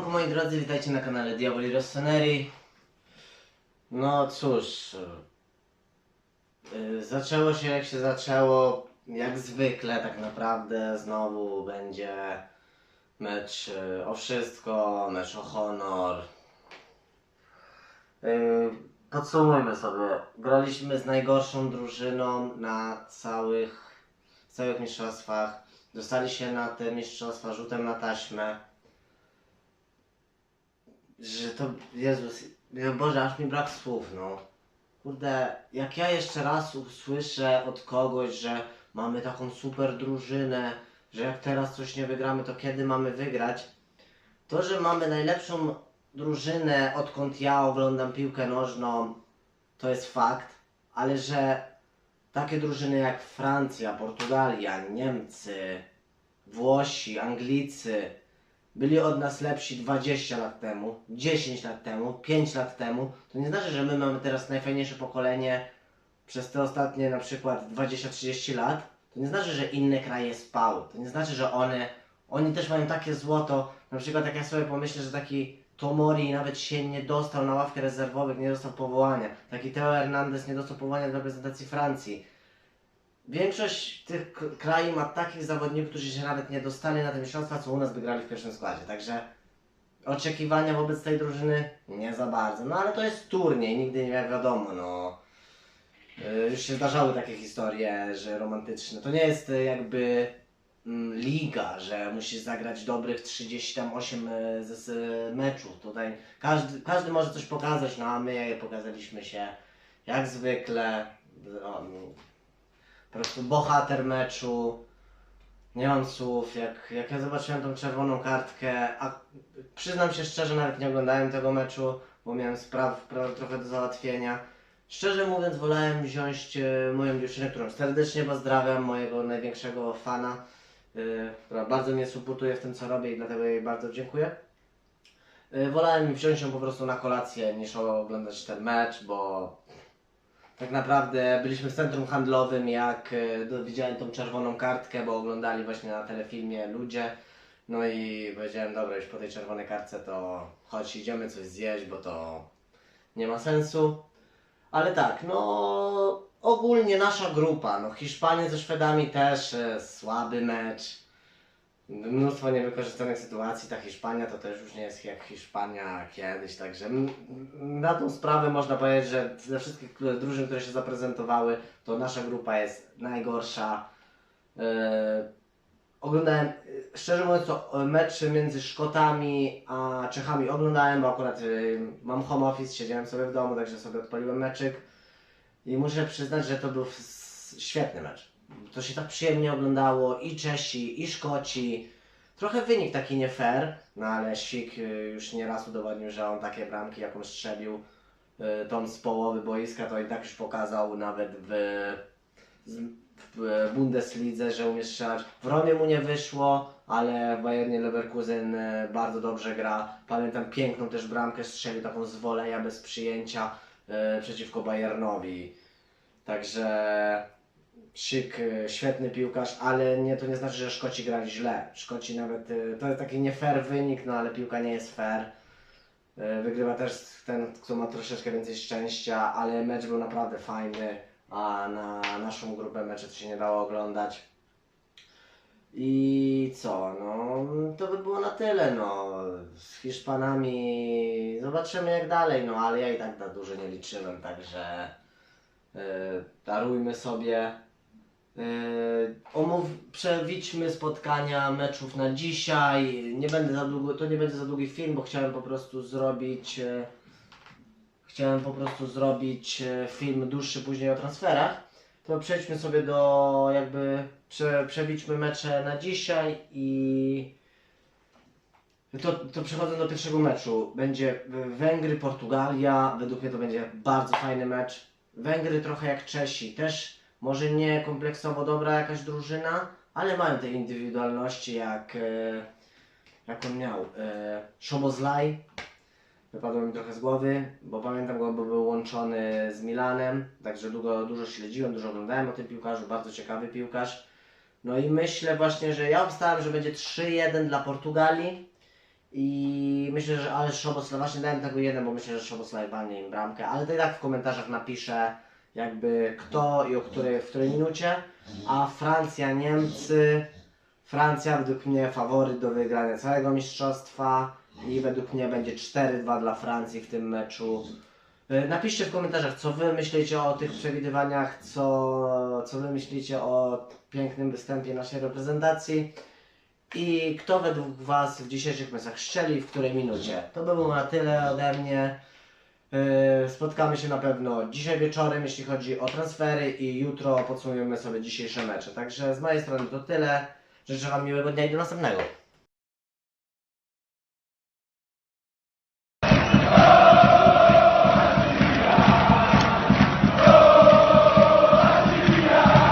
Siemanko moi drodzy, witajcie na kanale Diaboli Rossoneri. No cóż, yy, zaczęło się jak się zaczęło, jak zwykle tak naprawdę znowu będzie mecz yy, o wszystko, mecz o honor. Yy, podsumujmy sobie, graliśmy z najgorszą drużyną na całych, całych mistrzostwach. Dostali się na te mistrzostwa rzutem na taśmę że to, Jezus, ja Boże, aż mi brak słów, no. Kurde, jak ja jeszcze raz usłyszę od kogoś, że mamy taką super drużynę, że jak teraz coś nie wygramy, to kiedy mamy wygrać? To, że mamy najlepszą drużynę, odkąd ja oglądam piłkę nożną, to jest fakt, ale że takie drużyny jak Francja, Portugalia, Niemcy, Włosi, Anglicy, byli od nas lepsi 20 lat temu, 10 lat temu, 5 lat temu, to nie znaczy, że my mamy teraz najfajniejsze pokolenie przez te ostatnie na przykład 20-30 lat. To nie znaczy, że inne kraje spały. To nie znaczy, że one, oni też mają takie złoto. Na przykład jak ja sobie pomyślę, że taki Tomori nawet się nie dostał na ławkę rezerwowych, nie dostał powołania. Taki Teo Hernandez nie dostał powołania do reprezentacji Francji. Większość tych krajów ma takich zawodników, którzy się nawet nie dostali na te mistrzostwa, co u nas wygrali w pierwszym składzie. Także oczekiwania wobec tej drużyny nie za bardzo. No ale to jest turniej, nigdy nie wiadomo, no. Y, Już się zdarzały takie historie, że romantyczne. To nie jest y, jakby mm, liga, że musisz zagrać dobrych 38 y, meczów. Tutaj każdy, każdy może coś pokazać, no a my pokazaliśmy się jak zwykle. O, po prostu bohater meczu. Nie mam słów. Jak, jak ja zobaczyłem tą czerwoną kartkę, a przyznam się szczerze, nawet nie oglądałem tego meczu, bo miałem spraw, trochę do załatwienia. Szczerze mówiąc, wolałem wziąć e, moją dziewczynę, którą serdecznie pozdrawiam, mojego największego fana, e, która bardzo mnie supportuje w tym, co robię i dlatego jej bardzo dziękuję. E, wolałem wziąć ją po prostu na kolację, niż oglądać ten mecz, bo tak naprawdę byliśmy w centrum handlowym, jak e, widziałem tą czerwoną kartkę, bo oglądali właśnie na telefilmie ludzie. No i powiedziałem, dobra, już po tej czerwonej kartce to chodź, idziemy coś zjeść, bo to nie ma sensu. Ale tak, no ogólnie nasza grupa, no Hiszpania ze Szwedami też e, słaby mecz. Mnóstwo niewykorzystanych sytuacji, ta Hiszpania to też już nie jest jak Hiszpania kiedyś, także na tą sprawę można powiedzieć, że ze wszystkich drużyn, które się zaprezentowały, to nasza grupa jest najgorsza. E, oglądałem, e, szczerze mówiąc, to e, mecz między Szkotami a Czechami oglądałem, bo akurat e, mam home office, siedziałem sobie w domu, także sobie odpaliłem meczyk i muszę przyznać, że to był świetny mecz. To się tak przyjemnie oglądało i Czesi, i Szkoci. Trochę wynik taki nie fair, no ale Sik y, już nieraz udowodnił, że on takie bramki, jaką strzelił y, tą z połowy boiska, to i tak już pokazał nawet w, w Bundeslidze, że umie strzelać. W Romie mu nie wyszło, ale w Bayernie Leverkusen y, bardzo dobrze gra. Pamiętam piękną też bramkę strzelił, taką z woleja bez przyjęcia y, przeciwko Bayernowi. Także Szyk, y, świetny piłkarz, ale nie, to nie znaczy, że Szkoci grali źle. Szkoci nawet, y, to jest taki nie fair wynik, no ale piłka nie jest fair. Y, Wygrywa też ten, kto ma troszeczkę więcej szczęścia, ale mecz był naprawdę fajny, a na naszą grupę mecze to się nie dało oglądać. I co, no to by było na tyle, no. Z Hiszpanami zobaczymy jak dalej, no ale ja i tak na dużo nie liczyłem, także yy, darujmy sobie. Yy, omów, przewidzimy spotkania meczów na dzisiaj. Nie będę za długo, to nie będzie za długi film, bo chciałem po prostu zrobić. e, chciałem po prostu zrobić e, film dłuższy później o transferach. To przejdźmy sobie do jakby prze, mecze na dzisiaj i to, to przechodzę do pierwszego meczu. Będzie Węgry, Portugalia. Według mnie to będzie bardzo fajny mecz. Węgry trochę jak Czesi, też może nie kompleksowo dobra jakaś drużyna, ale mają te indywidualności jak, e, jak on miał. E, Szobozlaj, wypadło mi trochę z głowy, bo pamiętam go, bo był łączony z Milanem, także długo, dużo śledziłem, dużo oglądałem o tym piłkarzu, bardzo ciekawy piłkarz. No i myślę właśnie, że ja obstałem, że będzie 3-1 dla Portugalii I myślę, że ale Szoboslaw, właśnie dałem tego jeden, bo myślę, że Szoboslaw walnie im bramkę, ale to i tak w komentarzach napiszę jakby kto i o której, w której minucie. A Francja, Niemcy. Francja według mnie faworyt do wygrania całego mistrzostwa i według mnie będzie 4-2 dla Francji w tym meczu. Y, Napiszcie w komentarzach, co wy myślicie o tych przewidywaniach, co, co wy myślicie o pięknym występie naszej reprezentacji i kto według was w dzisiejszych meczach strzeli w której minucie. To by było na tyle ode mnie. Yy, Spotkamy się na pewno dzisiaj wieczorem, jeśli chodzi o transfery i jutro podsumujemy sobie dzisiejsze mecze. Także z mojej strony to tyle. Życzę wam miłego dnia i do następnego.